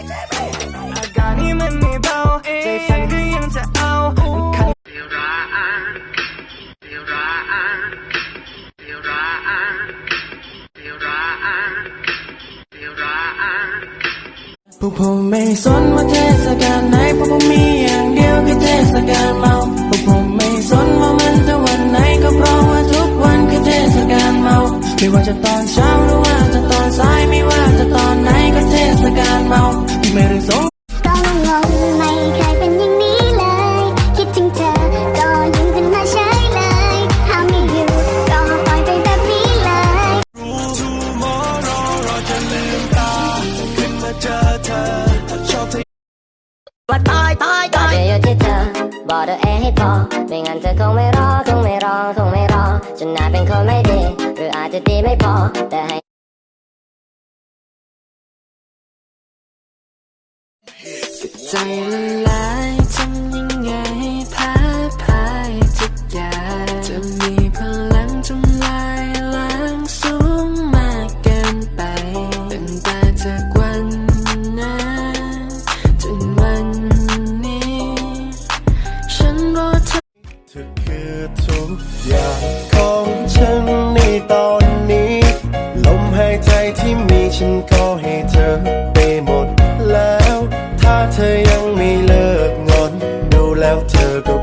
อาการนี้มันไม่เบาใจสั่นก็ยังจะเอามันขัดพวกผมไม่สนว่าเทศกาลไหนพราะผมมีอย่างเดียวคือเทศกาลมา ว่าตายตายตายจะอยู่ที่เธอบอกตัวเองให้พอไม่งั้นเธอคงไม่รอคงไม่รอคงไม่รอจนนายเป็นคนไม่ดี หรืออาจจะดีไม่พอแต่ให้ใจละลา คือทุกอย่างของฉันในตอนนี้ ลมหายใจที่มีฉันก็ให้เธอไปหมดแล้ว ถ้าเธอยังไม่เลิกงอน ดูแล้วเธอก็